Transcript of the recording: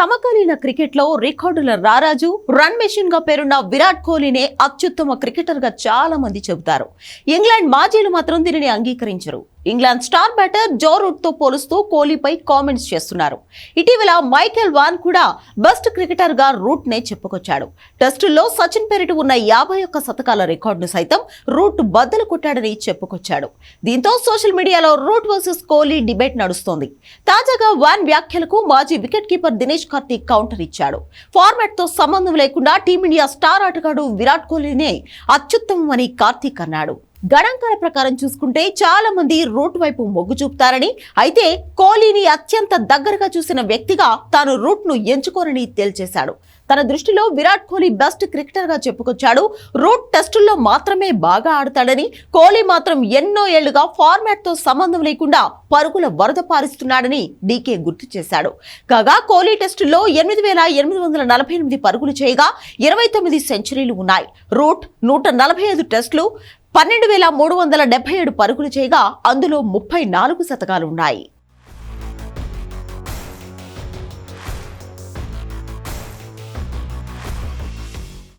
సమకాలీన క్రికెట్లో రికార్డుల రారాజు రన్ మెషిన్గా పేరున్న విరాట్ కోహ్లీనే అత్యుత్తమ క్రికెటర్గా చాలా మంది చెబుతారు. ఇంగ్లాండ్ మాజీలు మాత్రం దీనిని అంగీకరించరు. ఇంగ్లాండ్ స్టార్ బ్యాటర్ జో రూట్తో పోలుస్తూ కోహ్లీపై కామెంట్స్ చేస్తున్నారు. ఇటీవల మైకేల్ వాన్ కూడా బెస్ట్ క్రికెటర్గా రూట్నే చెప్పుకొచ్చాడు. టెస్టుల్లో సచిన్ పేరిట ఉన్న యాభై ఒక్క శతకాల రికార్డును సైతం రూట్ బద్దలు కొట్టాడని చెప్పుకొచ్చాడు. దీంతో సోషల్ మీడియాలో రూట్ వర్సెస్ కోహ్లీ డిబేట్ నడుస్తోంది. తాజాగా వాన్ వ్యాఖ్యలకు మాజీ wicket keeper Dinesh Karthik counter ఇచ్చాడు. ఫార్మాట్తో సంబంధం లేకుండా టీమిండియా స్టార్ ఆటగాడు విరాట్ కోహ్లీనే అత్యుత్తమమని కార్తీక్ అన్నాడు గణాంకాల ప్రకారం చూసుకుంటే చాలా మంది రూట్ వైపు మొగ్గు చూపుతారని అయితే కోహ్లీని అత్యంత దగ్గరగా చూసిన వ్యక్తిగా తాను రూట్ను ఎంచుకోనని తేల్చేశాడు. తన దృష్టిలో విరాట్ కోహ్లీ బెస్ట్ క్రికెటర్గా చెప్పుకొచ్చాడు. రూట్ టెస్టుల్లో మాత్రమే బాగా ఆడతాడని కోహ్లీ మాత్రం ఎన్నో ఏళ్ళుగా ఫార్మాట్తో సంబంధం లేకుండా పరుగుల వరద పారిస్తున్నాడని డీకే గుర్తు చేశాడు. కాగా కోహ్లీ టెస్టుల్లో ఎనిమిది వేల ఎనిమిది వందల నలభై ఎనిమిది పరుగులు చేయగా ఇరవై తొమ్మిది సెంచరీలు ఉన్నాయి. రూట్ నూట నలభై ఐదు టెస్టులు పన్నెండు వేల మూడు వందల డెబ్బై ఏడు పరుగులు చేయగా అందులో ముప్పై నాలుగు శతకాలు ఉన్నాయి.